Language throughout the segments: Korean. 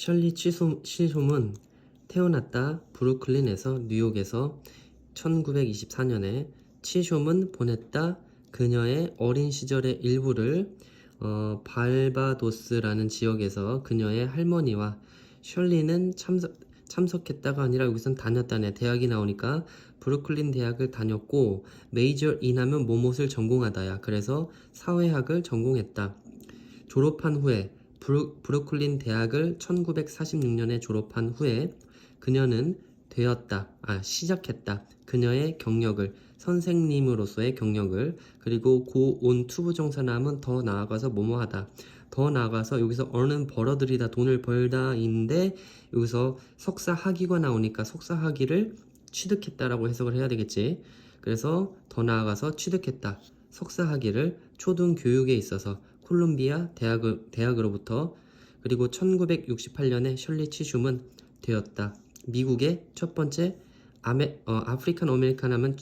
셜리 치솜, 치솜은 태어났다 브루클린에서 뉴욕에서 1924년에 치솜은 보냈다 그녀의 어린 시절의 일부를 어, 발바도스라는 지역에서 그녀의 할머니와 셜리는 참석, 참석했다가 아니라 여기선 다녔다네. 대학이 나오니까 브루클린 대학을 다녔고 메이저 인하면 뭐뭇을 전공하다야. 그래서 사회학을 전공했다. 졸업한 후에 브루, 브루클린 대학을 1946년에 졸업한 후에 그녀는 되었다. 아, 시작했다. 그녀의 경력을 선생님으로서의 경력을 그리고 고온 투부 정사남은 더 나아가서 뭐뭐하다. 더 나아가서 여기서 어는 벌어들이다 돈을 벌다인데 여기서 석사 학위가 나오니까 석사 학위를 취득했다라고 해석을 해야 되겠지. 그래서 더 나아가서 취득했다. 석사 학위를 초등 교육에 있어서 콜롬비아 대학을, 대학으로부터 그리고 1968년에 셜리 치숑은 되었다. 미국의 첫 번째 아메, 어, 아프리칸 하면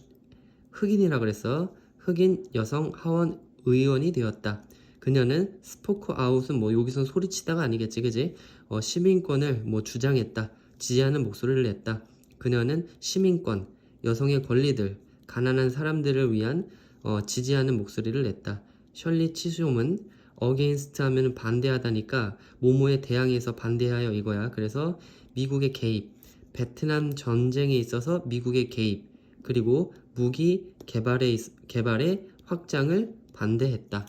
흑인이라 그랬어. 흑인 여성 하원 의원이 되었다. 그녀는 스포크 아웃은 뭐 여기선 소리치다가 아니겠지, 그지? 어, 시민권을 뭐 주장했다. 지지하는 목소리를 냈다. 그녀는 시민권, 여성의 권리들, 가난한 사람들을 위한 어, 지지하는 목소리를 냈다. 셜리 치숑은 어게인스트 하면 반대하다니까 모모에 대항해서 반대하여 이거야. 그래서 미국의 개입, 베트남 전쟁에 있어서 미국의 개입, 그리고 무기 개발의, 개발의 확장을 반대했다.